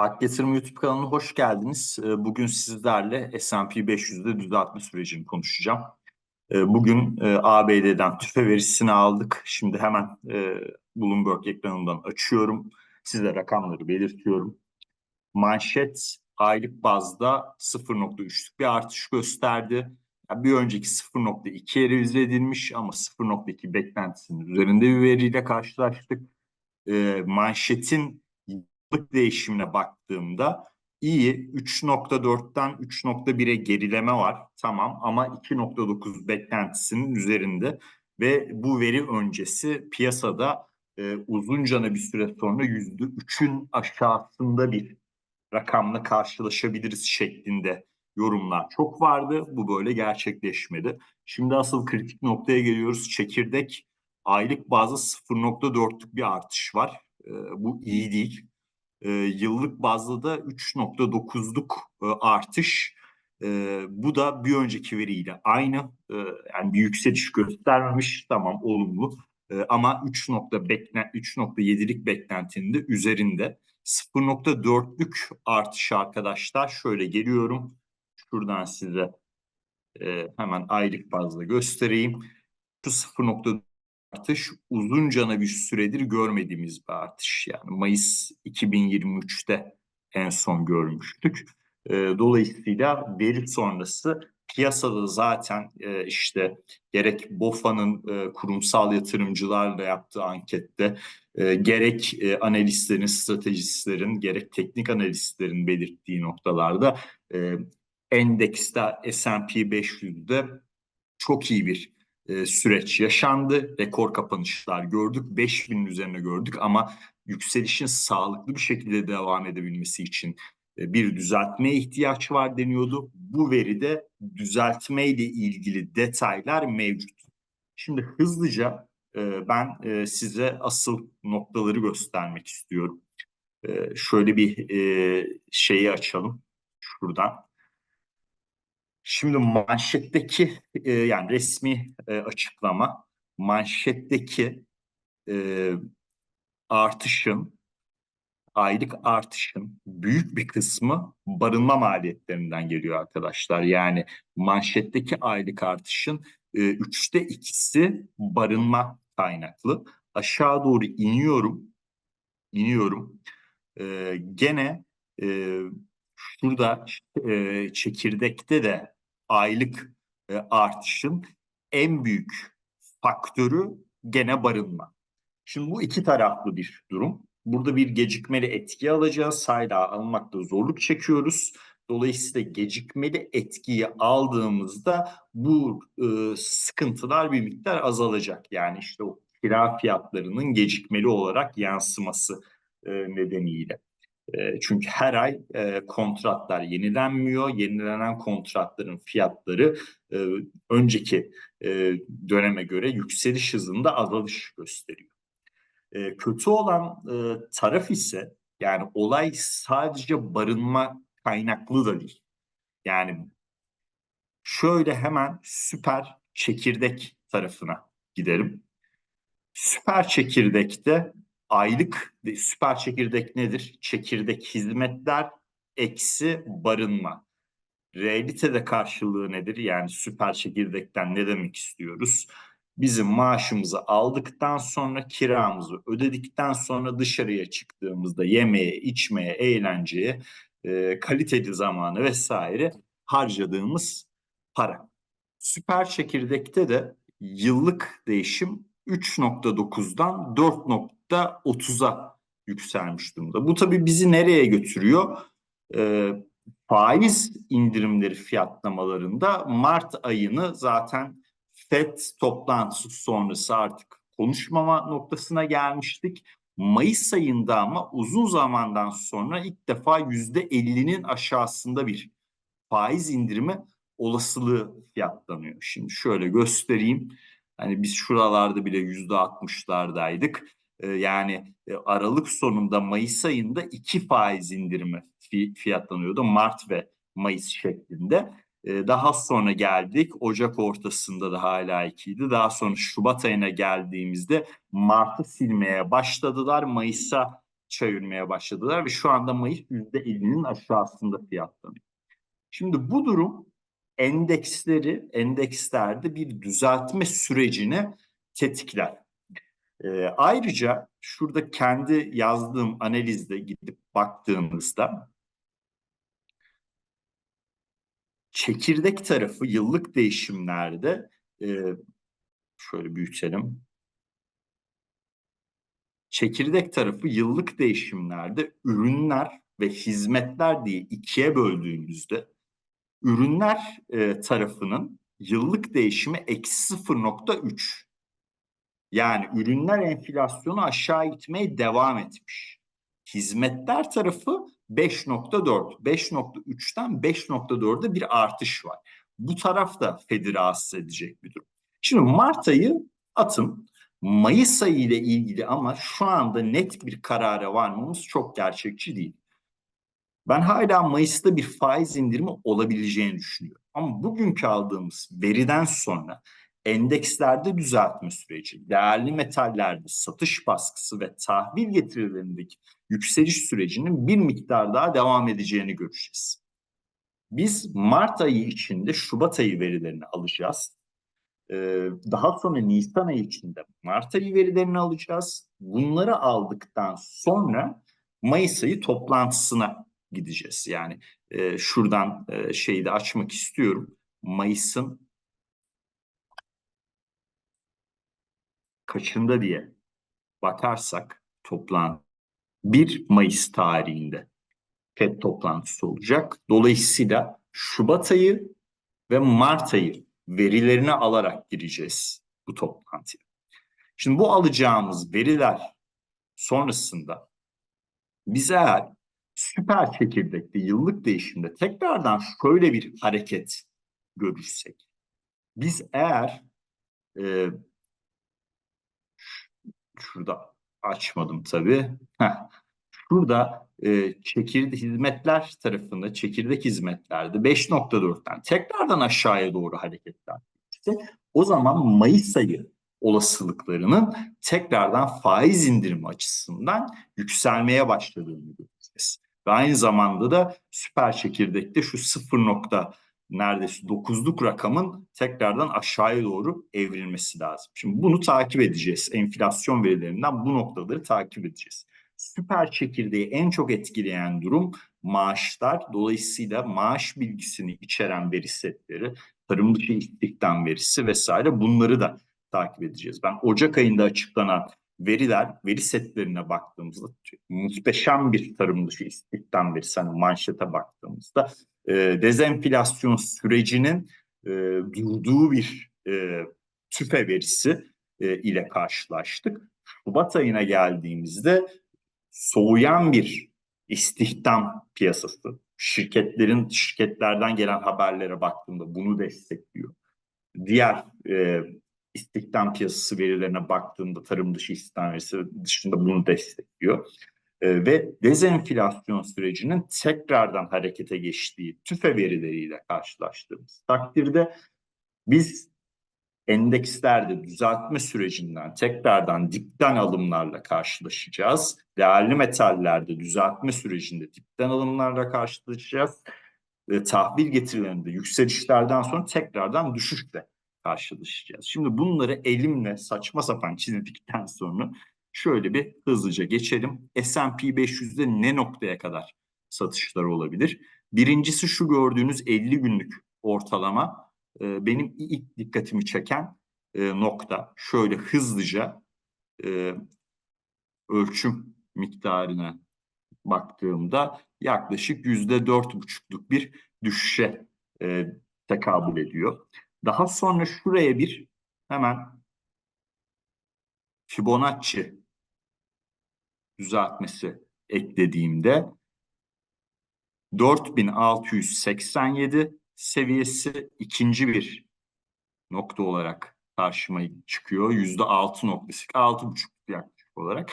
Hak Yatırım YouTube kanalına hoş geldiniz. Ee, Bugün sizlerle S&P 500'de düzeltme sürecini konuşacağım. Ee, Bugün e, ABD'den tüfe verisini aldık. Şimdi hemen e, Bloomberg ekranından açıyorum. Size rakamları belirtiyorum. Manşet aylık bazda 0.3'lük bir artış gösterdi. Bir önceki 0.2'ye revize edilmiş ama 0.2 beklentisinin üzerinde bir veriyle karşılaştık. Ee, manşetin yıllık değişimine baktığımda iyi 3.4'ten 3.1'e gerileme var tamam ama 2.9 beklentisinin üzerinde ve bu veri öncesi piyasada e, uzuncana bir süre sonra %3'ün aşağısında bir rakamla karşılaşabiliriz şeklinde yorumlar çok vardı. Bu böyle gerçekleşmedi. Şimdi asıl kritik noktaya geliyoruz. Çekirdek aylık bazda 0.4'lük bir artış var. E, bu iyi değil e, yıllık bazda da 3.9'luk e, artış. E, bu da bir önceki veriyle aynı. E, yani bir yükseliş göstermemiş. Tamam olumlu. E, ama 3. Beklen 3.7'lik beklentinin de üzerinde. 0.4'lük artış arkadaşlar. Şöyle geliyorum. Şuradan size e, hemen aylık bazda göstereyim. Şu 0.4 artış uzuncana bir süredir görmediğimiz bir artış. Yani Mayıs 2023'te en son görmüştük. E, dolayısıyla veri sonrası piyasada zaten e, işte gerek BOFA'nın e, kurumsal yatırımcılarla yaptığı ankette e, gerek analistlerin, stratejistlerin, gerek teknik analistlerin belirttiği noktalarda e, endekste S&P 500'de çok iyi bir e, süreç yaşandı. Rekor kapanışlar gördük. 5000'in üzerine gördük ama yükselişin sağlıklı bir şekilde devam edebilmesi için e, bir düzeltmeye ihtiyaç var deniyordu. Bu veride düzeltme ile ilgili detaylar mevcut. Şimdi hızlıca e, ben size asıl noktaları göstermek istiyorum. Şöyle bir şeyi açalım şuradan. Şimdi manşetteki e, yani resmi e, açıklama manşetteki e, artışın aylık artışın büyük bir kısmı barınma maliyetlerinden geliyor arkadaşlar. Yani manşetteki aylık artışın e, üçte ikisi barınma kaynaklı. Aşağı doğru iniyorum, iniyorum. E, gene e, şurada e, çekirdekte de aylık e, artışın en büyük faktörü gene barınma. Şimdi bu iki taraflı bir durum. Burada bir gecikmeli etki alacağız. Hala almakta zorluk çekiyoruz. Dolayısıyla gecikmeli etkiyi aldığımızda bu e, sıkıntılar bir miktar azalacak. Yani işte o kira fiyatlarının gecikmeli olarak yansıması e, nedeniyle. Çünkü her ay kontratlar yenilenmiyor. Yenilenen kontratların fiyatları önceki döneme göre yükseliş hızında azalış gösteriyor. Kötü olan taraf ise yani olay sadece barınma kaynaklı da değil. Yani şöyle hemen süper çekirdek tarafına giderim. Süper çekirdekte aylık süper çekirdek nedir? Çekirdek hizmetler eksi barınma. Realitede karşılığı nedir? Yani süper çekirdekten ne demek istiyoruz? Bizim maaşımızı aldıktan sonra kiramızı ödedikten sonra dışarıya çıktığımızda yemeğe, içmeye, eğlenceye, e, kaliteli zamanı vesaire harcadığımız para. Süper çekirdekte de yıllık değişim 3.9'dan %30'a yükselmiş durumda. Bu tabii bizi nereye götürüyor? E, faiz indirimleri fiyatlamalarında Mart ayını zaten FED toplantısı sonrası artık konuşmama noktasına gelmiştik. Mayıs ayında ama uzun zamandan sonra ilk defa yüzde 50'nin aşağısında bir faiz indirimi olasılığı fiyatlanıyor. Şimdi şöyle göstereyim. Hani biz şuralarda bile yüzde 60'lardaydık yani e, Aralık sonunda Mayıs ayında iki faiz indirimi fiyatlanıyordu. Mart ve Mayıs şeklinde. Ee, daha sonra geldik. Ocak ortasında da hala ikiydi. Daha sonra Şubat ayına geldiğimizde Mart'ı silmeye başladılar. Mayıs'a çevirmeye başladılar ve şu anda Mayıs %50'nin aşağısında fiyatlanıyor. Şimdi bu durum endeksleri, endekslerde bir düzeltme sürecini tetikler. Ee, ayrıca şurada kendi yazdığım analizde gidip baktığımızda çekirdek tarafı yıllık değişimlerde e, şöyle büyütelim. Çekirdek tarafı yıllık değişimlerde ürünler ve hizmetler diye ikiye böldüğümüzde ürünler e, tarafının yıllık değişimi eksi 0.3. Yani ürünler enflasyonu aşağı gitmeye devam etmiş. Hizmetler tarafı 5.4. 5.3'ten 5.4'e bir artış var. Bu taraf da Fed'i rahatsız edecek bir durum. Şimdi Mart ayı atın. Mayıs ayı ile ilgili ama şu anda net bir karara varmamız çok gerçekçi değil. Ben hala Mayıs'ta bir faiz indirimi olabileceğini düşünüyorum. Ama bugünkü aldığımız veriden sonra endekslerde düzeltme süreci, değerli metallerde satış baskısı ve tahvil getirilerindeki yükseliş sürecinin bir miktar daha devam edeceğini göreceğiz. Biz Mart ayı içinde Şubat ayı verilerini alacağız. Ee, daha sonra Nisan ayı içinde Mart ayı verilerini alacağız. Bunları aldıktan sonra Mayıs ayı toplantısına gideceğiz. Yani e, şuradan e, şeyi de açmak istiyorum. Mayıs'ın kaçında diye bakarsak toplantı 1 Mayıs tarihinde FED toplantısı olacak. Dolayısıyla Şubat ayı ve Mart ayı verilerini alarak gireceğiz bu toplantıya. Şimdi bu alacağımız veriler sonrasında biz eğer süper çekirdekte yıllık değişimde tekrardan şöyle bir hareket görürsek biz eğer e, şurada açmadım tabii. Heh. Şurada e, çekirdek hizmetler tarafında çekirdek hizmetlerde 5.4'ten tekrardan aşağıya doğru hareketler. İşte o zaman Mayıs ayı olasılıklarının tekrardan faiz indirimi açısından yükselmeye başladığını göreceğiz. Ve aynı zamanda da süper çekirdekte şu 0 nokta neredeyse 9'luk rakamın tekrardan aşağıya doğru evrilmesi lazım. Şimdi bunu takip edeceğiz. Enflasyon verilerinden bu noktaları takip edeceğiz. Süper çekirdeği en çok etkileyen durum maaşlar. Dolayısıyla maaş bilgisini içeren veri setleri, tarım dışı istihdam verisi vesaire bunları da takip edeceğiz. Ben Ocak ayında açıklanan veriler, veri setlerine baktığımızda muhteşem bir tarım dışı istihdam verisi. Hani manşete baktığımızda e, dezenflasyon sürecinin e, durduğu bir e, tüfe verisi e, ile karşılaştık. Şubat ayına geldiğimizde soğuyan bir istihdam piyasası. Şirketlerin şirketlerden gelen haberlere baktığımda bunu destekliyor. Diğer e, istihdam piyasası verilerine baktığında tarım dışı istihdam verisi dışında bunu destekliyor. E, ve dezenflasyon sürecinin tekrardan harekete geçtiği tüfe verileriyle karşılaştığımız takdirde biz endekslerde düzeltme sürecinden tekrardan dipten alımlarla karşılaşacağız. Değerli metallerde düzeltme sürecinde dipten alımlarla karşılaşacağız. E, tahvil getirilerinde yükselişlerden sonra tekrardan düşüşle karşılaşacağız. Şimdi bunları elimle saçma sapan çizdikten sonra şöyle bir hızlıca geçelim. S&P 500'de ne noktaya kadar satışlar olabilir? Birincisi şu gördüğünüz 50 günlük ortalama e, benim ilk dikkatimi çeken e, nokta. Şöyle hızlıca e, ölçüm miktarına baktığımda yaklaşık yüzde dört buçukluk bir düşüşe e, tekabül ediyor. Daha sonra şuraya bir hemen Fibonacci düzeltmesi eklediğimde 4687 seviyesi ikinci bir nokta olarak karşıma çıkıyor. Yüzde altı noktası, altı buçuk yaklaşık olarak.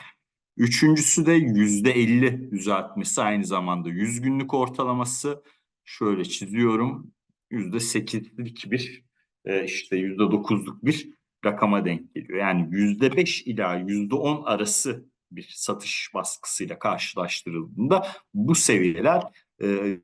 Üçüncüsü de yüzde elli düzeltmesi aynı zamanda yüz günlük ortalaması. Şöyle çiziyorum. Yüzde sekizlik bir e, işte yüzde dokuzluk bir rakama denk geliyor. Yani yüzde beş ila yüzde on arası bir satış baskısıyla karşılaştırıldığında bu seviyeler e,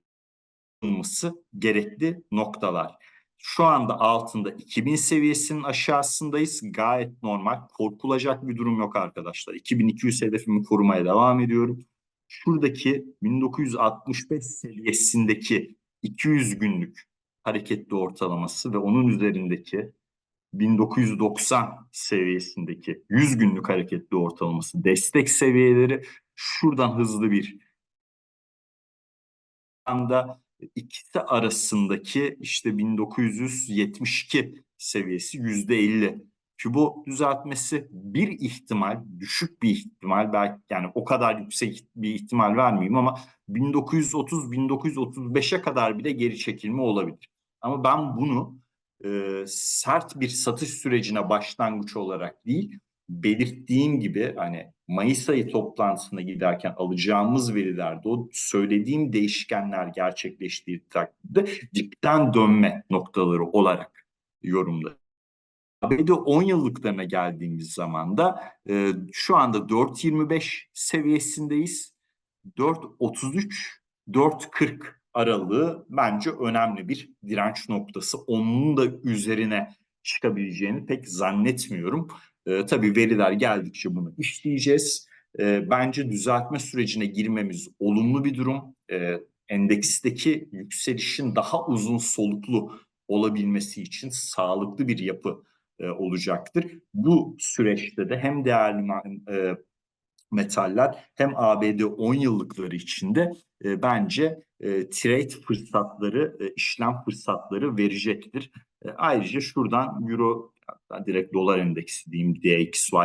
alınması gerekli noktalar. Şu anda altında 2000 seviyesinin aşağısındayız. Gayet normal. Korkulacak bir durum yok arkadaşlar. 2200 hedefimi korumaya devam ediyorum. Şuradaki 1965 seviyesindeki 200 günlük hareketli ortalaması ve onun üzerindeki 1990 seviyesindeki 100 günlük hareketli ortalaması destek seviyeleri şuradan hızlı bir anda ikisi arasındaki işte 1972 seviyesi yüzde 50. Fibo düzeltmesi bir ihtimal, düşük bir ihtimal belki yani o kadar yüksek bir ihtimal vermeyeyim ama 1930-1935'e kadar bile geri çekilme olabilir. Ama ben bunu e, sert bir satış sürecine başlangıç olarak değil, belirttiğim gibi hani Mayıs ayı toplantısına giderken alacağımız verilerde o söylediğim değişkenler gerçekleştiği takdirde dipten dönme noktaları olarak yorumladım. ABD 10 yıllıklarına geldiğimiz zaman da e, şu anda 4.25 seviyesindeyiz. 4.33, 4.40 aralığı bence önemli bir direnç noktası. Onun da üzerine çıkabileceğini pek zannetmiyorum. E, tabii veriler geldikçe bunu işleyeceğiz. E, bence düzeltme sürecine girmemiz olumlu bir durum. E, endeksteki yükselişin daha uzun soluklu olabilmesi için sağlıklı bir yapı e, olacaktır. Bu süreçte de hem değerli e, metaller hem ABD 10 yıllıkları içinde e, bence e, trade fırsatları, e, işlem fırsatları verecektir. E, ayrıca şuradan Euro hatta direkt dolar endeksi diyeyim DXY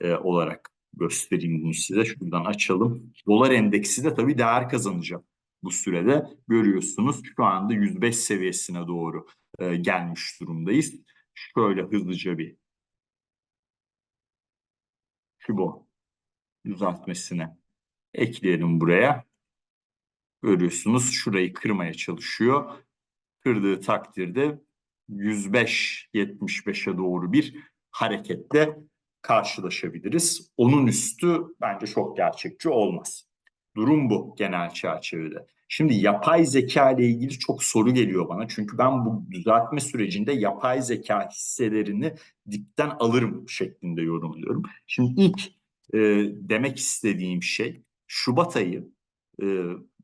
e, olarak göstereyim bunu size. Şuradan açalım. Dolar endeksi de tabii değer kazanacak bu sürede. Görüyorsunuz şu anda 105 seviyesine doğru e, gelmiş durumdayız. Şöyle hızlıca bir Fibo düzeltmesine ekleyelim buraya. Görüyorsunuz şurayı kırmaya çalışıyor. Kırdığı takdirde 105-75'e doğru bir hareketle karşılaşabiliriz. Onun üstü bence çok gerçekçi olmaz. Durum bu genel çerçevede. Şimdi yapay zeka ile ilgili çok soru geliyor bana. Çünkü ben bu düzeltme sürecinde yapay zeka hisselerini dipten alırım şeklinde yorumluyorum. Şimdi ilk e, demek istediğim şey Şubat ayı e,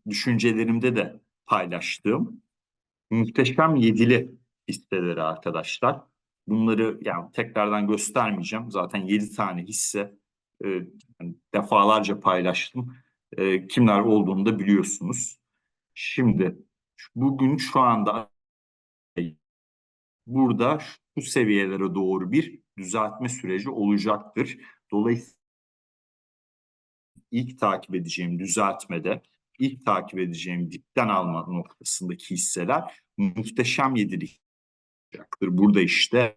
düşüncelerimde de paylaştığım muhteşem yedili hisseleri arkadaşlar. Bunları yani tekrardan göstermeyeceğim. Zaten 7 tane hisse e, defalarca paylaştım. E, kimler olduğunu da biliyorsunuz. Şimdi bugün şu anda burada şu seviyelere doğru bir düzeltme süreci olacaktır. Dolayısıyla ilk takip edeceğim düzeltmede ilk takip edeceğim dipten alma noktasındaki hisseler muhteşem yedilik olacaktır. Burada işte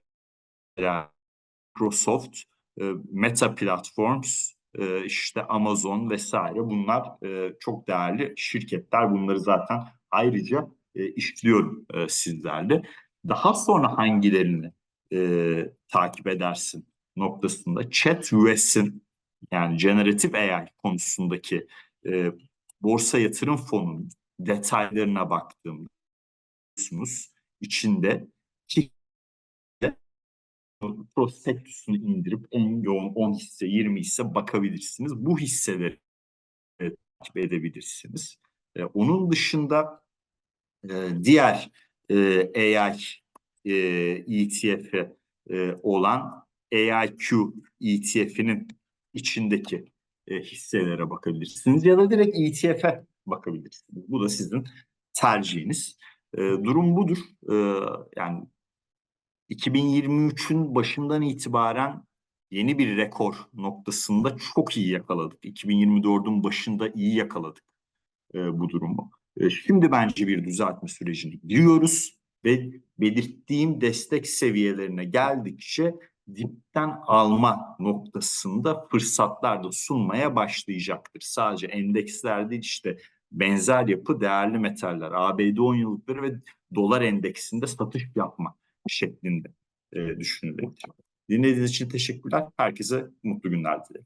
Microsoft, e, Meta Platforms, e, işte Amazon vesaire bunlar e, çok değerli şirketler. Bunları zaten ayrıca işliyorum sizlerle. Daha sonra hangilerini takip edersin noktasında Chat US'in yani generatif AI konusundaki borsa yatırım fonunun detaylarına baktığımda içinde ki prospektüsünü indirip en yoğun 10 hisse 20 hisse bakabilirsiniz. Bu hisseleri e, takip edebilirsiniz. E, onun dışında e, diğer e, AI e, ETF'i e, olan AIQ ETF'inin içindeki e, hisselere bakabilirsiniz ya da direkt ETF'e bakabilirsiniz. Bu da sizin tercihiniz. E, durum budur. E, yani 2023'ün başından itibaren yeni bir rekor noktasında çok iyi yakaladık. 2024'ün başında iyi yakaladık e, bu durumu. E, şimdi bence bir düzeltme sürecine giriyoruz ve belirttiğim destek seviyelerine geldikçe dipten alma noktasında fırsatlar da sunmaya başlayacaktır. Sadece endekslerde işte benzer yapı değerli metaller, ABD 10 yıllıkları ve dolar endeksinde satış yapma şeklinde e, düşünülebilir. Dinlediğiniz için teşekkürler. Herkese mutlu günler dilerim.